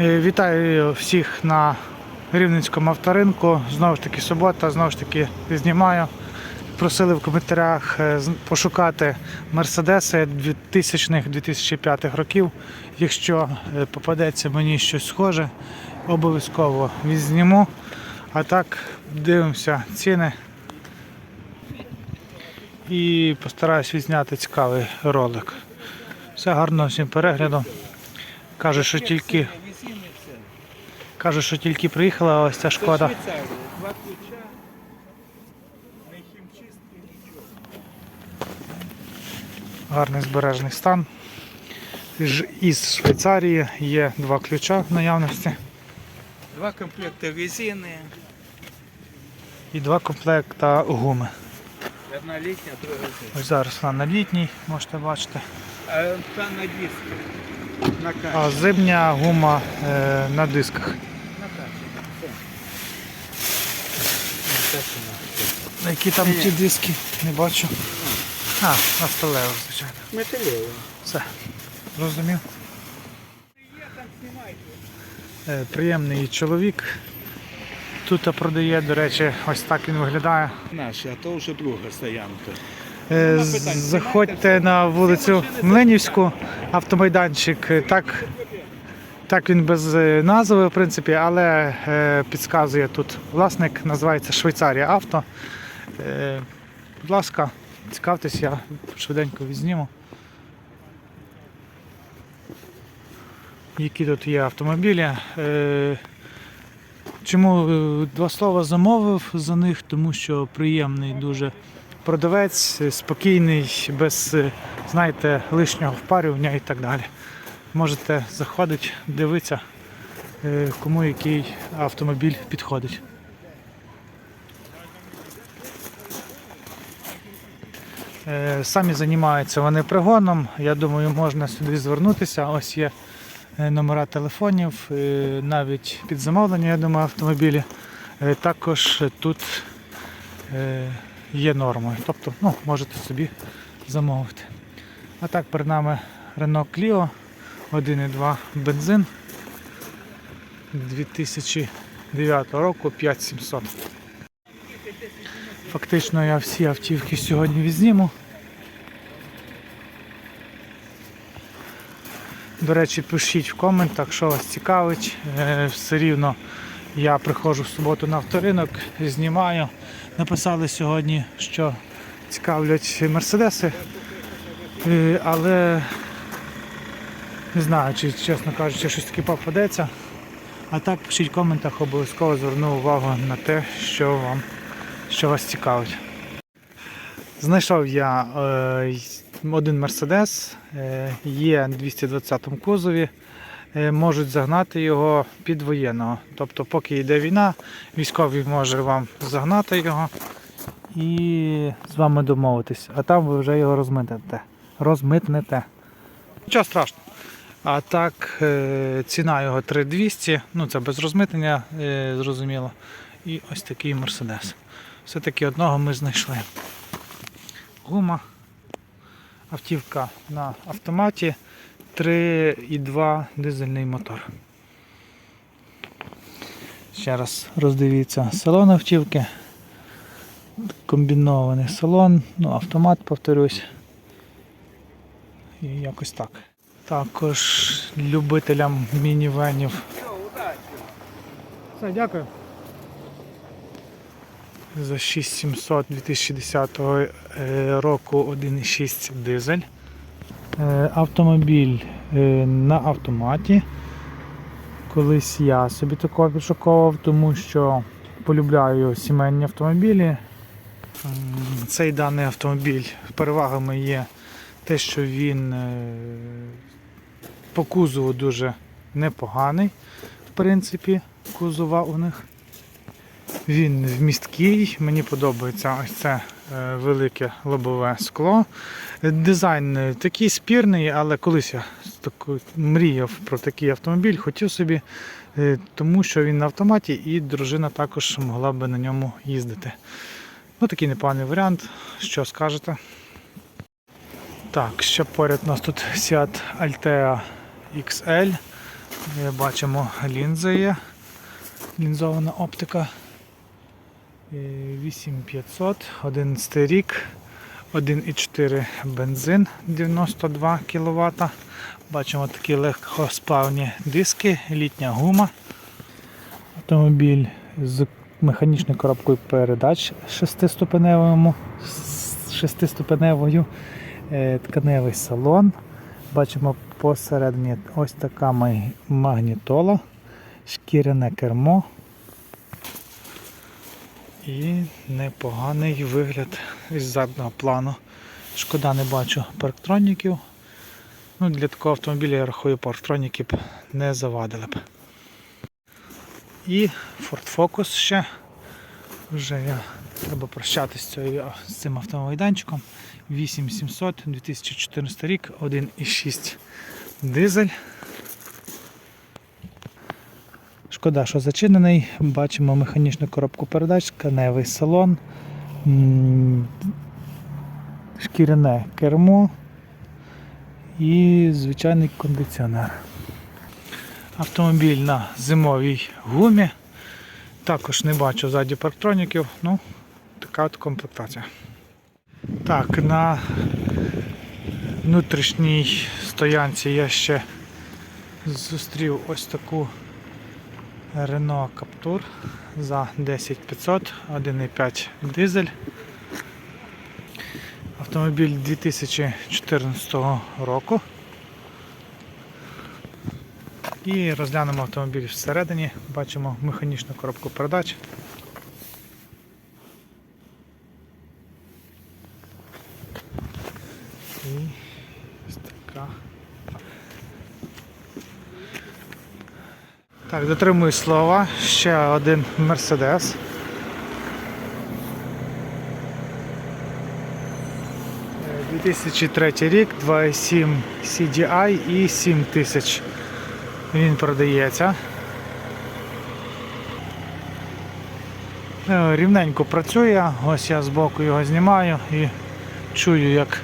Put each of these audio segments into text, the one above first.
Е, Вітаю всіх на Рівненському авторинку. Знову ж таки субота, знову ж таки знімаю. Просили в коментарях е, пошукати мерседеси 2000-2005 років. Якщо е, попадеться мені щось схоже, обов'язково відзніму. А так дивимося ціни і постараюсь відзняти цікавий ролик. Все гарно всім перегляду. Каже, що тільки Каже, що тільки приїхала ось ця шкода. Два ключа, не хімчистки, нічого. Гарний збережений стан. Із Швейцарії є два ключа в наявності Два комплекти резини, і два комплекта гуми. одна літня, друга зимова. Ось зараз вона на літній, можете бачити. А та на диску. На А зимня гума е, на дисках. На качі. Все. Які там ті диски? Не бачу. А, на сталевих, звичайно. Металеве. Все. Зрозумів. Знімайте. Е, Приємний чоловік. Тут продає, до речі, ось так він виглядає. Наші, а то вже друга стоянка. Е. Заходьте на вулицю Млинівську, автомайданчик. Так, так він без е, назви, в принципі, але е, підказує тут власник, називається Швейцарія Авто. Е, Будь ласка, цікавтесь, я швиденько відзніму. Які тут є автомобілі. Чому два слова замовив за них? Тому що приємний дуже продавець, спокійний, без, знаєте, лишнього впарювання і так далі. Можете заходити, дивитися, е, кому який автомобіль підходить. Е, Самі займаються вони пригоном. Я думаю, можна сюди звернутися. Ось є е, номера телефонів, навіть під замовлення, я думаю, автомобілі. Також тут є нормою. Тобто ну, можете собі замовити. А так перед нами Renault Clio 1.2 бензин 2009 року 5700. Фактично я всі автівки сьогодні відзніму. До речі, пишіть в коментах, що вас цікавить. Е, Все рівно я приходжу в суботу на авторинок, знімаю. Написали сьогодні, що цікавлять мерседеси. Е, Але не знаю, чи чесно кажучи, щось таке попадеться. А так пишіть в коментах, обов'язково зверну увагу на те, що вам що вас цікавить. Знайшов я е, один Мерседес, е, є 220 кузові. Е, можуть загнати його під воєнного. Тобто, поки йде війна, військовий може вам загнати його і з вами домовитись. А там ви вже його розмитнете. Розмитнете. Нічого страшного. А так, е, ціна його 3200, ну це без розмитнення, е, зрозуміло. І ось такий Мерседес. Все-таки одного ми знайшли. Гума. Автівка на автоматі. 3,2 дизельний мотор. Ще раз роздивіться салон автівки. Комбінований салон, ну, автомат, повторюсь. І якось так. Також любителям мінівенів. Все, дякую. За 6700 2010 е, року 1,6 дизель. Е, Автомобіль е, на автоматі. Колись я собі такого підшуковував, тому що полюбляю сімейні автомобілі. Цей даний автомобіль перевагами є те, що він по кузову дуже непоганий в принципі, кузова у них. Він вмісткий, мені подобається ось це е, велике лобове скло. Дизайн е, такий спірний, але колись я мріяв про такий автомобіль, хотів собі, е, тому що він на автоматі і дружина також могла би на ньому їздити. Ну, такий непоганий варіант. Що скажете? Так, ще поряд у нас тут Seat Altea XL Е, Бачимо лінзи є. Лінзована оптика. Е, 8500, 11 рік, 1,4 бензин 92 кВт. Бачимо такі легкосплавні диски, літня гума. Автомобіль з механічною коробкою передач шестиступеневому, з шестиступеневою, е, тканевий салон. Бачимо посередині ось така магнітола, шкіряне кермо. І непоганий вигляд із заднього плану. Шкода не бачу парктроніків. Ну, для такого автомобіля я рахую парктроніки б не завадили б. І Ford Focus ще. Вже я треба прощатися з, цим автомайданчиком. 8700, 2014 рік, 1,6 дизель. Шкода, що зачинений. Бачимо механічну коробку передач, тканевий салон, шкіряне кермо і звичайний кондиціонер. Автомобіль на зимовій гумі. Також не бачу ззаді парктроніків. Ну, така от комплектація. Так, на внутрішній стоянці я ще зустрів ось таку Renault Captur за 10500, 1,5 дизель. Автомобіль 2014 року. І розглянемо автомобіль всередині. Бачимо механічну коробку передач. І ось така. Так, дотримую слова. Ще один Мерседес. Е, 2003 рік, 2.7 CDI і 7000 він продається. Е, Рівненько працює, ось я збоку його знімаю і чую, як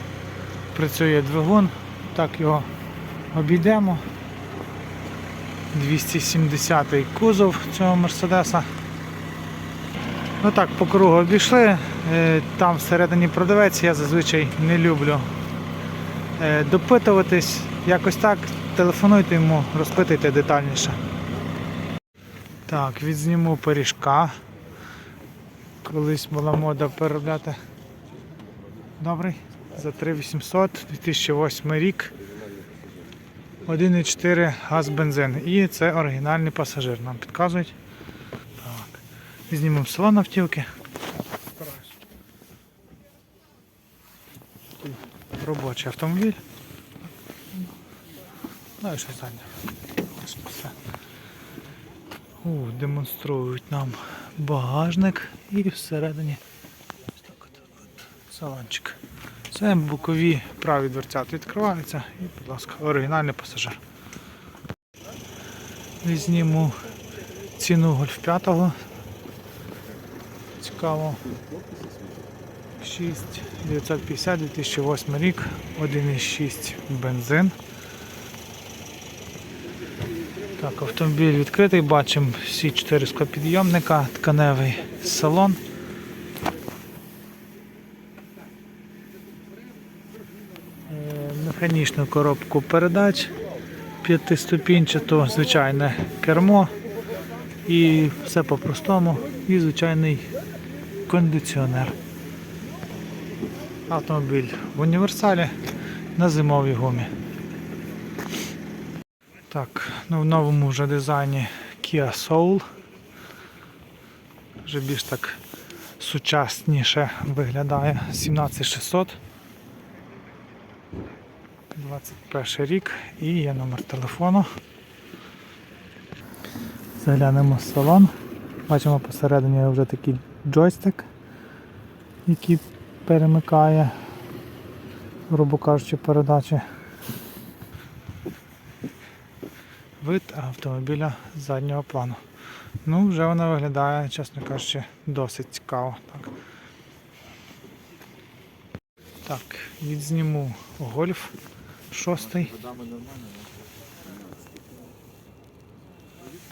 працює двигун. Так його обійдемо. 270 кузов цього Мерседеса. Ну так, по кругу обійшли. Е, Там всередині продавець, я зазвичай не люблю е, допитуватись. Якось так, телефонуйте йому, розпитуйте детальніше. Так, відзніму пиріжка. Колись була мода переробляти. Добрий. За 3800, 2008 рік. 1,4 газ бензин. І це оригінальний пасажир. Нам підказують. Так. Знімемо салон автівки. Робочий автомобіль. Ну і. Ось все. У, демонструють нам багажник і всередині так от, салончик. Це бокові праві дверцята відкриваються і, будь ласка, оригінальний пасажир. Візьмемо ціну Гольф 5. Цікаво. 6950 2008 рік, 1,6 бензин. Так, автомобіль відкритий, бачимо всі 4 склопідйомника, тканевий салон. Механічну коробку передач, п'ятиступінчату, звичайне кермо і все по-простому, і звичайний кондиціонер. Автомобіль в універсалі на зимовій гумі. Так, ну в новому вже дизайні Kia Soul. Вже більш так сучасніше виглядає 17600. 21 рік і є номер телефону. Заглянемо в салон. Бачимо посередині вже такий джойстик, який перемикає, грубо кажучи, передачі. Вид автомобіля заднього плану. Ну, вже вона виглядає, чесно кажучи, досить цікаво. Так, так відзніму гольф шостий.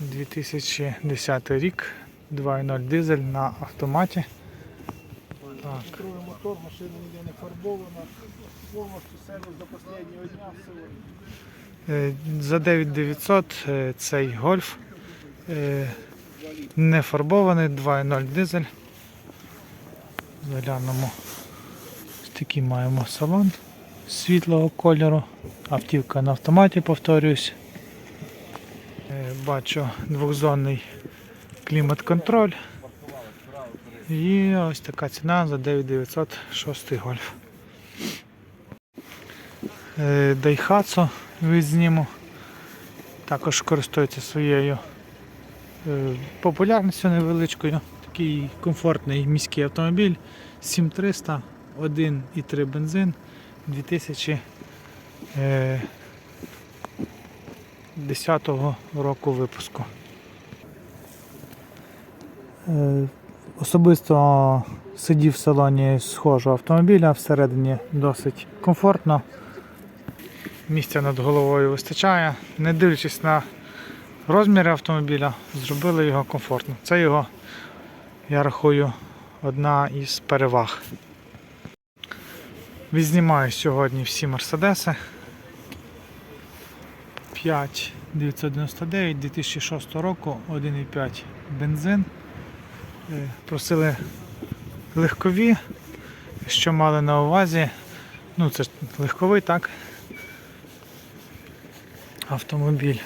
2010 рік, 2.0 дизель на автоматі. Так. Мотор, машина ніде не фарбована. Повністю сервіс до останнього дня. Е, За 9900 е, цей гольф е, не фарбований, 2.0 дизель. Заглянемо. Ось такий маємо салон світлого кольору. Автівка на автоматі, повторююсь. Е, Бачу двохзонний клімат-контроль. І ось така ціна за 9900 6 гольф. Е, Daihatsu відзніму. Також користується своєю е, популярністю невеличкою. Такий комфортний міський автомобіль 7300, 1,3 бензин 2010 року випуску. Е, Особисто сидів в салоні схожого автомобіля, всередині досить комфортно місця над головою вистачає. Не дивлячись на розміри автомобіля, зробили його комфортно. Це його, я рахую, одна із переваг. Відзнімаю сьогодні всі мерседеси. 5 999 2006 року, 1,5 бензин. Е, Просили легкові, що мали на увазі. Ну, це легковий, так? автомобіль.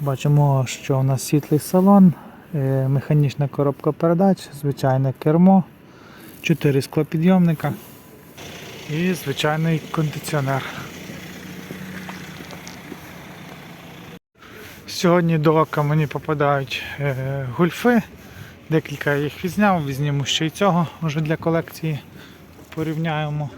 Бачимо, що у нас світлий салон, е, механічна коробка передач, звичайне кермо, 4 склопідйомника і звичайний кондиціонер. Сьогодні до ока мені попадають е, гульфи. Декілька я їх відзняв, візьмемо ще й цього вже для колекції. Порівняємо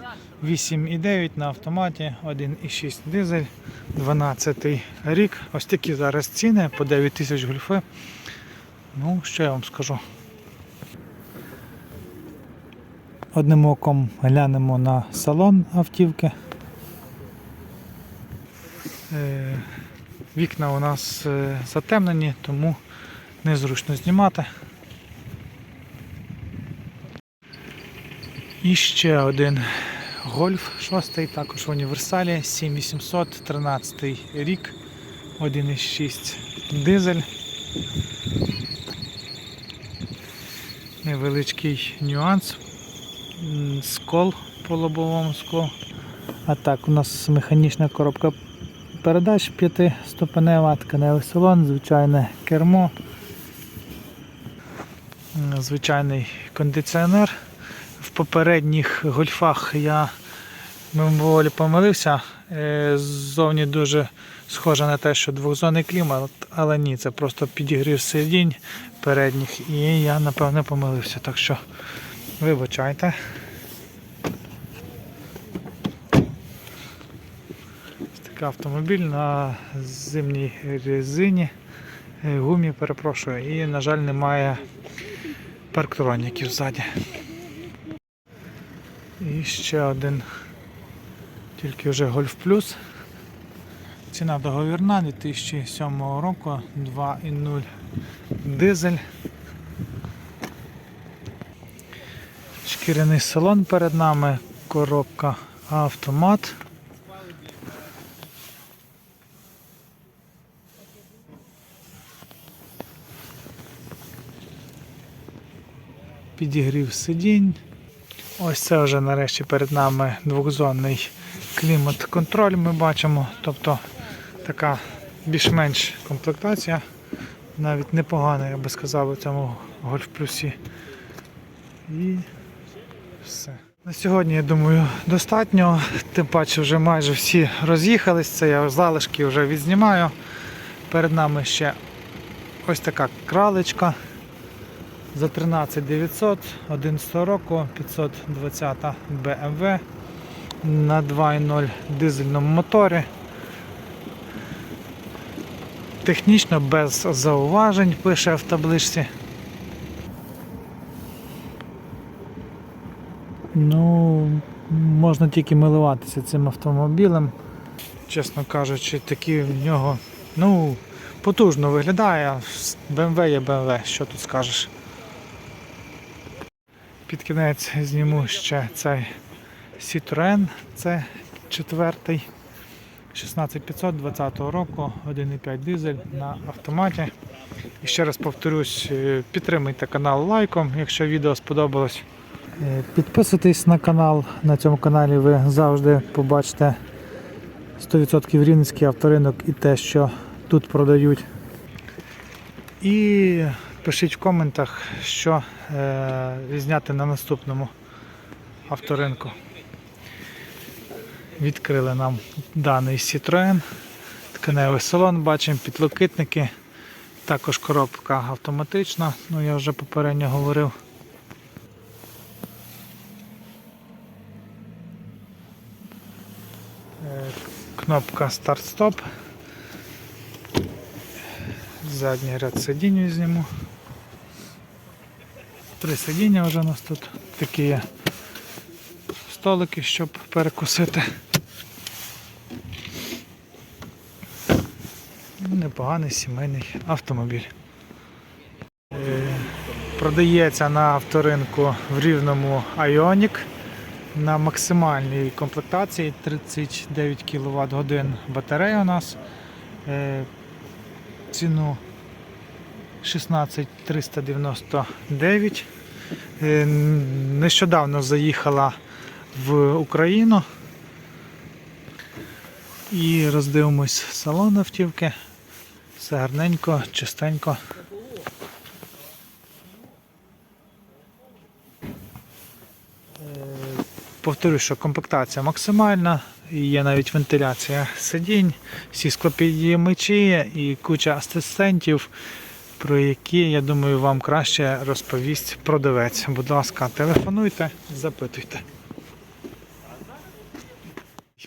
8,9 на автоматі, 1,6 дизель, 12 рік. Ось такі зараз ціни по 9 тисяч гульфи. Ну, що я вам скажу. Одним оком глянемо на салон автівки. Е, Вікна у нас е, затемнені, тому незручно знімати. І ще один гольф 6, також в універсалі 7800, 13 рік, 1,6 дизель. Невеличкий нюанс. Скол по лобовому склу. А так, у нас механічна коробка передач 5-ступенева, тканевий салон, звичайне кермо, звичайний кондиціонер. В попередніх гольфах я мимоволі помилився. Е, Ззовні дуже схоже на те, що двохзонний клімат, але ні, це просто підігрів сидінь передніх і я напевне помилився. Так що вибачайте. Такий автомобіль на зимній резині, е, гумі, перепрошую, і, на жаль, немає парктроніків ззаді. І ще один, тільки вже Golf Plus. Ціна договірна 2007 року, 2,0 дизель. Шкіряний салон перед нами, коробка автомат. Підігрів сидінь. Ось це вже нарешті перед нами двохзонний клімат-контроль ми бачимо. Тобто така більш-менш комплектація. Навіть непогана, я би сказав, у цьому Golf Плюсі. І все. На сьогодні, я думаю, достатньо. Тим паче вже майже всі роз'їхались. Це я залишки вже відзнімаю. Перед нами ще ось така кралечка. За 13 900, 11 року, 520 BMW на 2.0 дизельному моторі. Технічно без зауважень пише в табличці. Ну, можна тільки милуватися цим автомобілем. чесно кажучи, такі в нього, ну, потужно виглядає. BMW є BMW, що тут скажеш. Під кінець зніму ще цей Citroen, це четвертий. 16500 20 року, 1,5 дизель на автоматі. І ще раз повторюсь, е, підтримуйте канал лайком, якщо відео сподобалось. Е, Підписуйтесь на канал. На цьому каналі ви завжди побачите 100% рівненський авторинок і те, що тут продають. І пишіть в коментах, що е, зняти на наступному авторинку. Відкрили нам даний Citroen. Тканевий салон, бачимо підлокитники. Також коробка автоматична, ну я вже попередньо говорив. Кнопка старт-стоп. Задній ряд сидінь зніму. Три сидіння вже у нас тут такі є столики, щоб перекусити. Непоганий сімейний автомобіль. Е, Продається на авторинку в рівному Ioniq на максимальній комплектації 39 кВт годин батарея у нас. Е, Ціну 16399. Е, Нещодавно заїхала в Україну. І роздивимось салон автівки. Все гарненько, чистенько. Повторюю, що комплектація максимальна, є навіть вентиляція сидінь, всі склопідіймачі і куча асистентів, про які, я думаю, вам краще розповість продавець. Будь ласка, телефонуйте, запитуйте.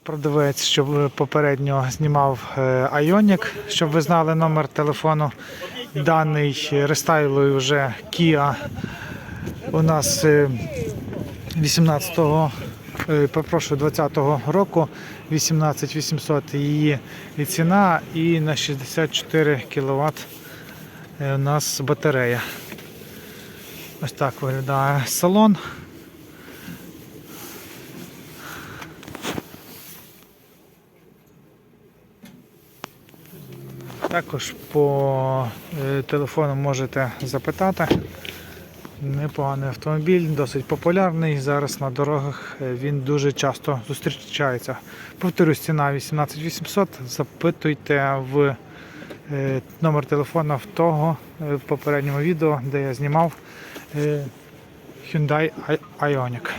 Продавець, що попередньо знімав е, Ioniq, щоб ви знали номер телефону. Даний рестайлою вже Kia у нас е, 18-го, е, попрошу 20-го року 18800 її ціна і на 64 кВт у нас батарея. Ось так виглядає салон. Також по е, телефону можете запитати. Непоганий автомобіль, досить популярний. Зараз на дорогах е, він дуже часто зустрічається. Повторюсь, ціна 18800. Запитуйте в е, номер телефона в того е, в попередньому відео, де я знімав Hyundai Ioniq.